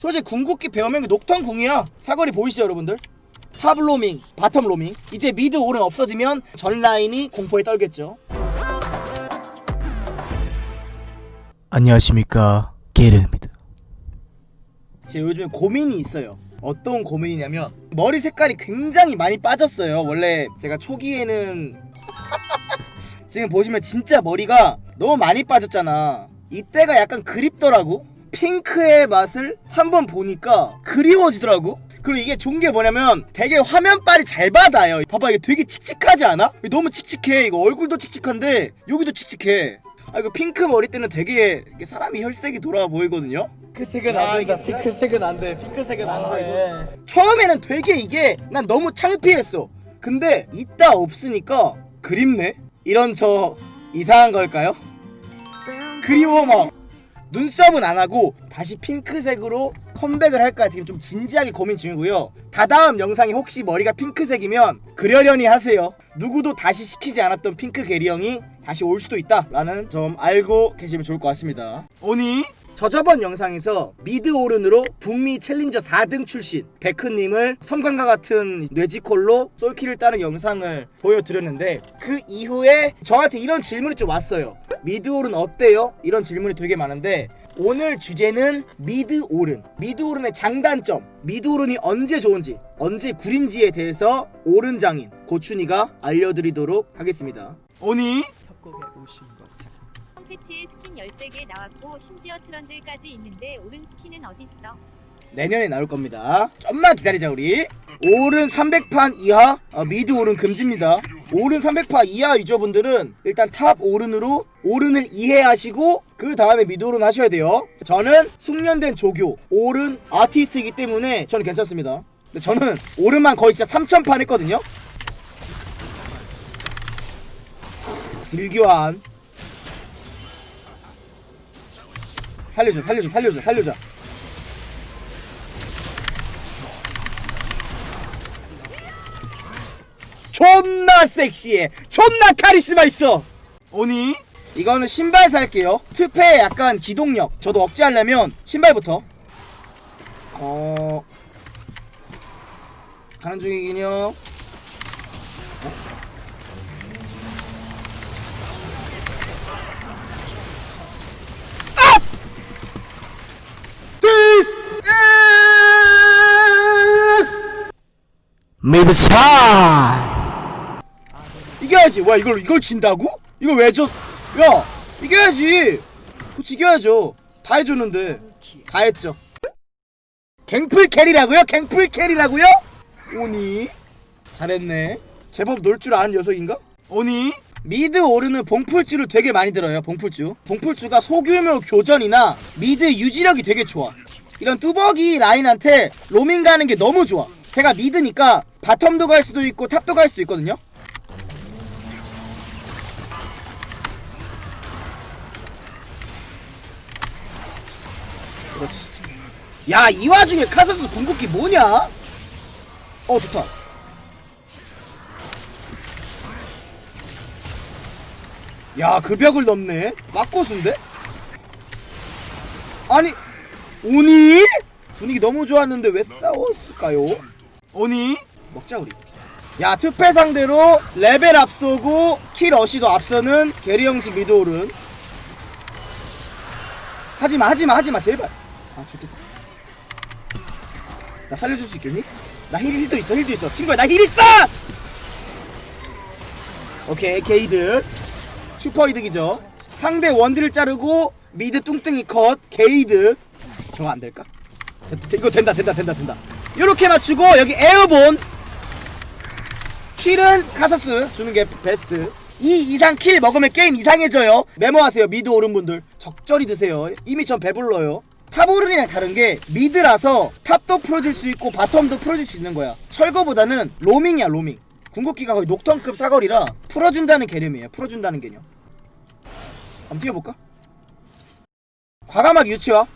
솔직히 궁극기 배우면 그 녹턴 궁이야 사거리 보이시죠 여러분들? 탑 로밍, 바텀 로밍 이제 미드 오른 없어지면 전 라인이 공포에 떨겠죠 안녕하십니까 게르입니다. 제가 요즘에 고민이 있어요. 어떤 고민이냐면 머리 색깔이 굉장히 많이 빠졌어요. 원래 제가 초기에는 지금 보시면 진짜 머리가 너무 많이 빠졌잖아. 이때가 약간 그립더라고. 핑크의 맛을 한번 보니까 그리워지더라고. 그리고 이게 좋은 게 뭐냐면 되게 화면빨이 잘 받아요. 봐봐 이게 되게 칙칙하지 않아? 너무 칙칙해. 이거 얼굴도 칙칙한데 여기도 칙칙해. 아 이거 핑크 머리 때는 되게 사람이 혈색이 돌아 보이거든요. 핑크색은 야, 안 된다. 이게 핑크색은 안 돼. 핑크색은 안 돼. 처음에는 되게 이게 난 너무 창피했어. 근데 있다 없으니까 그립네. 이런 저 이상한 걸까요? 그리워 막 눈썹은 안 하고 다시 핑크색으로 컴백을 할까 지금 좀 진지하게 고민 중이고요. 다다음 영상이 혹시 머리가 핑크색이면 그려려니 하세요. 누구도 다시 시키지 않았던 핑크 게리 형이 다시 올 수도 있다라는 점 알고 계시면 좋을 것 같습니다. 오니 저 저번 영상에서 미드 오른으로 북미 챌린저 4등 출신 베크님을 섬광과 같은 뇌지콜로 솔킬을 따는 영상을 보여드렸는데 그 이후에 저한테 이런 질문이 좀 왔어요. 미드 오른 어때요? 이런 질문이 되게 많은데 오늘 주제는 미드 오른 미드 오른의 장단점 미드 오른이 언제 좋은지 언제 구린지에 대해서 오른 장인 고춘이가 알려드리도록 하겠습니다. 오니 홈패치에 스킨 13개 나왔고 심지어 트런들까지 있는데 오른 스킨은 어딨어? 내년에 나올 겁니다. 좀만 기다리자 우리. 오른 300판 이하 어, 미드 오른 금지입니다. 오른 300판 이하 유저분들은 일단 탑 오른으로 오른을 이해하시고 그 다음에 미드 오른 하셔야 돼요. 저는 숙련된 조교 오른 아티스트이기 때문에 저는 괜찮습니다. 근데 저는 오른만 거의 진짜 3,000판 했거든요. 딜교환 살려줘 살려줘 살려줘 살려줘 존나 섹시해. 존나 카리스마 있어. 오니? 이거는 신발 살게요. 특패 약간 기동력. 저도 억제하려면 신발부터. 어. 가는 중이긴요. 아! This is 미드 차. 이겨야지. 와 이걸 이걸 진다고? 이걸 왜 졌? 야 이겨야지. 그치 이겨야죠. 다 해줬는데 다 했죠. 갱플 캐리라고요? 갱플 캐리라고요? 오니 잘했네. 제법 놀 줄 아는 녀석인가? 오니 미드 오르는 봉풀주를 되게 많이 들어요. 봉풀주. 봉풀주가 소규모 교전이나 미드 유지력이 되게 좋아. 이런 뚜벅이 라인한테 로밍 가는 게 너무 좋아. 제가 미드니까 바텀도 갈 수도 있고 탑도 갈 수도 있거든요. 그렇지. 야, 이 와중에 카서스 궁극기 뭐냐? 어, 좋다. 야, 그 벽을 넘네. 막고수인데? 아니, 오니? 분위기 너무 좋았는데 왜 싸웠을까요? 오니? 먹자, 우리. 야, 특패 상대로 레벨 앞서고 킬 어시도 앞서는 게리 형식 미드올은 하지마 하지마 하지마 제발 아 좋겠다 나 살려줄 수 있겠니? 나 힐, 힐도 있어 힐도 있어. 친구야 나 힐 있어! 오케이 게이드. 슈퍼 이득이죠. 상대 원딜을 자르고 미드 뚱뚱이 컷 게이드. 저거 안 될까? 되- 이거 된다 된다 된다 된다. 요렇게 맞추고 여기 에어본. 킬은 카사스 주는 게 베스트. 2 이상 킬 먹으면 게임 이상해져요. 메모하세요 미드 오른 분들. 적절히 드세요. 이미 전 배불러요 탑 오른이랑 다른 게 미드라서 탑도 풀어줄 수 있고 바텀도 풀어줄 수 있는 거야. 철거보다는 로밍이야 로밍. 궁극기가 거의 녹턴급 사거리라 풀어준다는 개념이에요 풀어준다는 개념. 한번 뛰어볼까? 과감하게 유치화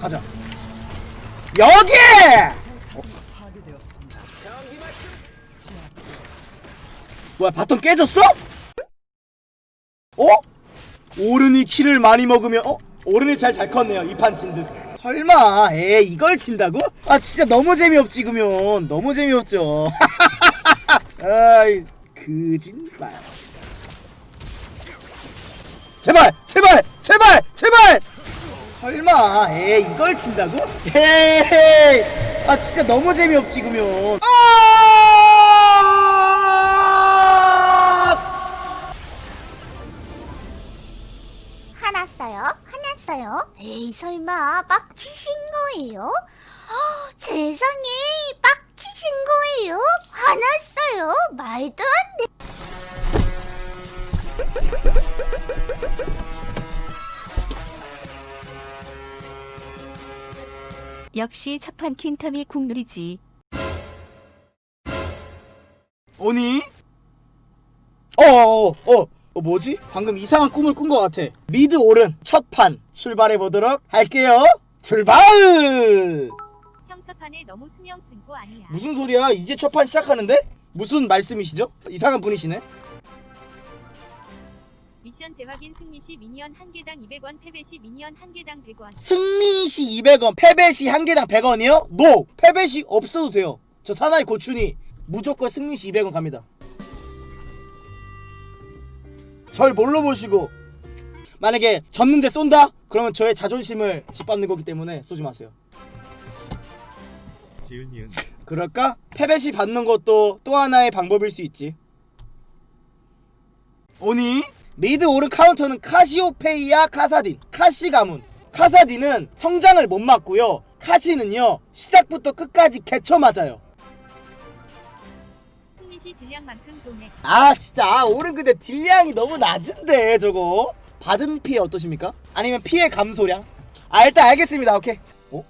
가자. 여기 뭐야 바텀 깨졌어? 어? 오른이 키를 많이 먹으면 어? 오른이 잘 잘 컸네요 이 판 진 듯 설마 에 이걸 친다고? 아 진짜 너무 재미없지 그러면 너무 재미없죠 아이 그진말 제발 제발 제발 제발 설마 에 이걸 친다고? 에이 아 진짜 너무 재미없지 그러면 화났어요? 에이 설마 빡치신 거예요? 어, 세상에 빡치신 거예요? 화났어요? 말도 안 돼. 역시 첫판 퀸텀이 국룰이지. 오니? 어어어 어, 어, 뭐지? 방금 이상한 꿈을 꾼 것 같아 미드 오른 첫 판 출발해 보도록 할게요 출발 형 첫판에 너무 수명 쓴 거 아니야. 무슨 소리야 이제 첫 판 시작하는데? 무슨 말씀이시죠? 이상한 분이시네 미션 재확인 승리 시 미니언 한 개당 200원, 패배 시 미니언 한 개당 100원. 승리 시 200원 패배 시 한 개당 100원이요? 노! 패배 시 없어도 돼요 저 사나이 고춘이 무조건 승리 시 200원 갑니다 절 뭘로 보시고? 만약에 졌는데 쏜다? 그러면 저의 자존심을 짓밟는 거기 때문에 쏘지 마세요. 지은이은? 그럴까? 패배 시 받는 것도 또 하나의 방법일 수 있지. 오니? 미드 오른 카운터는 카시오페이아 카사딘 카시 가문. 카사딘은 성장을 못 막고요. 카시는요 시작부터 끝까지 개쳐 맞아요 승리 시 딜량만큼 돈액. 아 진짜 아, 오른 근데 딜량이 너무 낮은데 저거 받은 피해 어떠십니까? 아니면 피해 감소량? 아 일단 알겠습니다 오케이 어?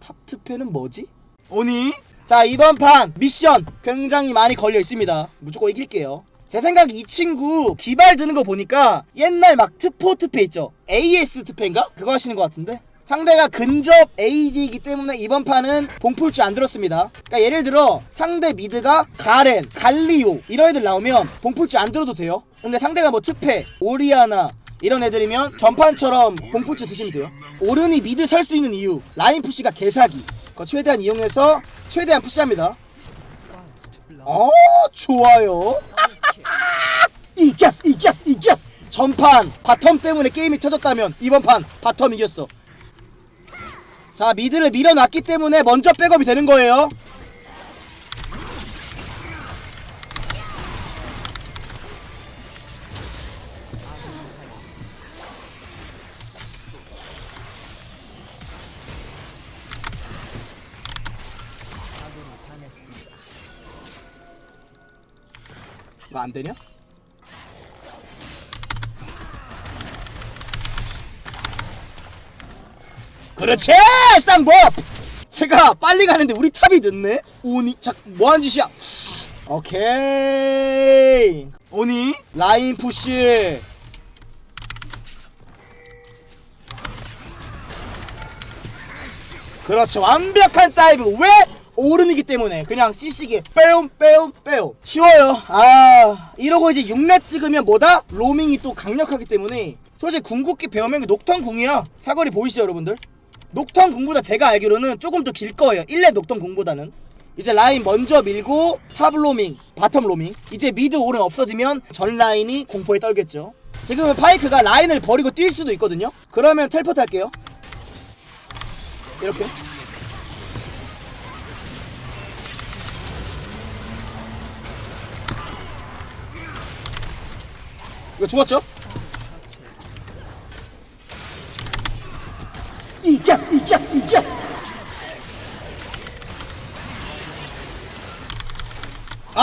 탑트패는 뭐지? 오니? 자 이번 판 미션 굉장히 많이 걸려 있습니다 무조건 이길게요 제 생각에 이 친구 기발 드는 거 보니까 옛날 막 트포 트패 있죠 AS 트패인가? 그거 하시는 것 같은데 상대가 근접 AD이기 때문에 이번 판은 봉풀주 안 들었습니다. 그러니까 예를 들어 상대 미드가 가렌, 갈리오 이런 애들 나오면 봉풀주 안 들어도 돼요. 근데 상대가 뭐 트페, 오리아나 이런 애들이면 전판처럼 봉풀주 드시면 돼요. 오른이 미드 설 수 있는 이유 라인 푸시가 개사기. 그거 최대한 이용해서 최대한 푸시합니다. 어 좋아요. 이겼어 이겼어 이겼어. 전판 바텀 때문에 게임이 터졌다면 이번 판 바텀 이겼어. 자 미드를 밀어놨기 때문에 먼저 백업이 되는 거예요 이거 안되냐? 그렇지 쌍법 제가 빨리 가는데 우리 탑이 늦네? 오니 자 뭐하는 짓이야? 오케이. 오니 라인 푸시. 그렇죠 완벽한 다이브. 왜 오른이기 때문에? 그냥 CC기 빼옴 빼옴 빼옴. 쉬워요. 아 이러고 이제 6렙 찍으면 뭐다? 로밍이 또 강력하기 때문에. 솔직히 궁극기 배우면 녹턴 궁이야. 사거리 보이시죠 여러분들? 녹턴 궁보다 제가 알기로는 조금 더 길 거예요. 1렙 녹턴 궁보다는. 이제 라인 먼저 밀고 탑 로밍 바텀 로밍. 이제 미드 오른 없어지면 전 라인이 공포에 떨겠죠. 지금은 파이크가 라인을 버리고 뛸 수도 있거든요. 그러면 텔포트 할게요. 이렇게. 이거 죽었죠?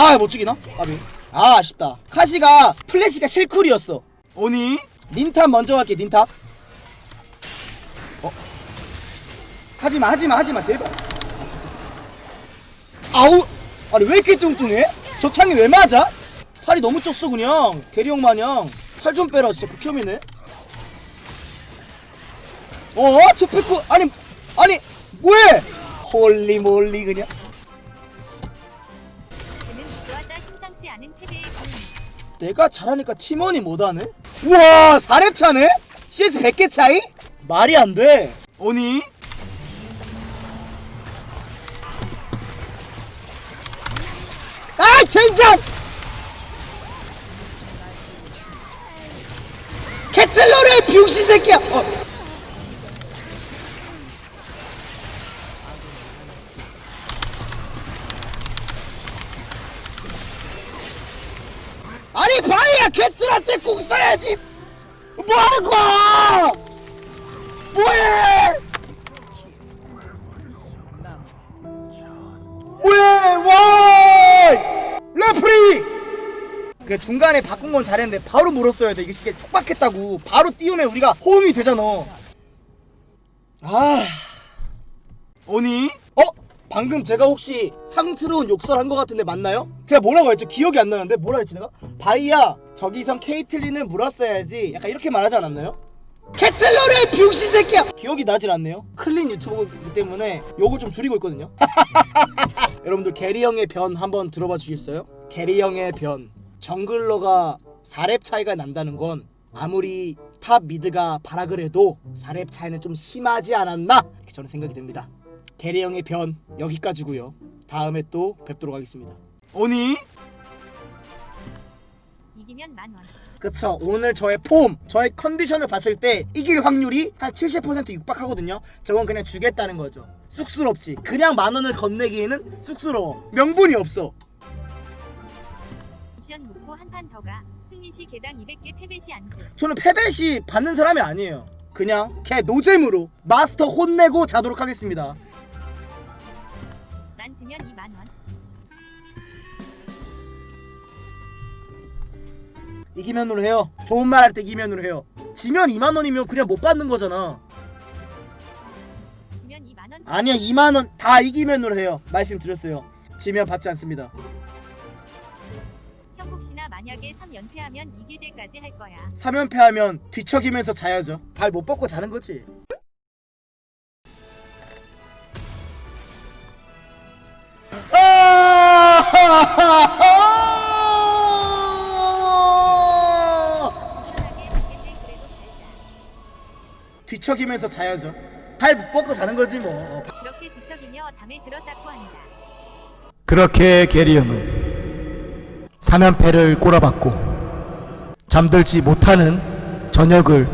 아 못 죽이나? 아비. 아 아쉽다. 카시가 플래시가 실쿨이었어. 오니? 닌탑 먼저 갈게 닌탑. 어? 하지마 하지마 하지마 제발. 아우! 아니 왜 이렇게 뚱뚱해? 저 창이 왜 맞아? 살이 너무 쪘어 그냥. 게리형 마냥. 살 좀 빼라 진짜 극혐이네. 어? 투피쿠 아니 아니 뭐해? 홀리몰리 그냥 내가 잘하니까 팀원이 못하네? 우와 4렙 차네? CS 100개 차이? 말이 안돼 오니? 아 젠장! 캐틀러의 병신 새끼야! 어. 아니 바이야 캐틀한테 국 써야지. 뭐 하는 거야? 뭐해? 뭐해? 와 레프리 그 중간에 바꾼 건 잘했는데 바로 물었어야 돼. 이게 시계 촉박했다고. 바로 띄우면 우리가 호응이 되잖아. 아. 오니? 어? 방금 제가 혹시 상스러운 욕설 한 것 같은데 맞나요? 제가 뭐라고 했죠? 기억이 안 나는데 뭐라 했지 내가? 바이야 저기선 케이틀린을 물었어야지 약간 이렇게 말하지 않았나요? 캐틀러의 병신 새끼야! 기억이 나질 않네요 클린 유튜브이기 때문에 욕을 좀 줄이고 있거든요 여러분들 게리 형의 변 한번 들어봐 주시겠어요? 게리 형의 변 정글러가 4렙 차이가 난다는 건 아무리 탑 미드가 바락을 해도 4렙 차이는 좀 심하지 않았나? 저는 생각이 듭니다 게리 형의 변 여기까지고요. 다음에 또 뵙도록 하겠습니다. 오니? 이기면 만 원. 그쵸. 오늘 저의 폼 저의 컨디션을 봤을 때 이길 확률이 한 70% 육박하거든요. 저건 그냥 주겠다는 거죠. 쑥스럽지. 그냥 만 원을 건네기에는 쑥스러워. 명분이 없어. 미션 묻고 한 판 더 가. 승리 시 개당 200개 패배 시 안주. 저는 패배시 받는 사람이 아니에요. 그냥 걔 노잼으로 마스터 혼내고 자도록 하겠습니다 난 지면 2만 원. 이기면으로 해요. 좋은 말 할 때 이기면으로 해요. 지면 2만 원이면 그냥 못 받는 거잖아. 지면 2만 원. 아니야 2만 원 다 이기면으로 해요. 말씀드렸어요. 지면 받지 않습니다. 형 혹시나 만약에 3연패하면 이길 때까지 할 거야. 3연패하면 뒤척이면서 자야죠. 발 못 뻗고 자는 거지 뒤척이면서 자야죠 발못 뻗고 자는 거지 뭐 그렇게 뒤척이며 잠에 들어 쌌고 한다. 그렇게 게리 형은 3연패를 꼬라박고 잠들지 못하는 저녁을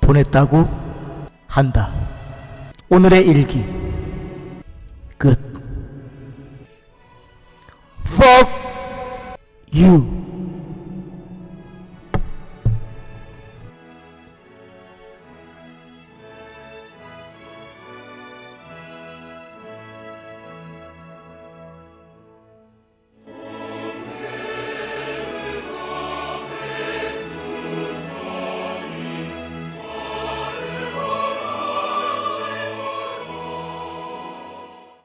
보냈다고 한다. 오늘의 일기 끝. Fuck you.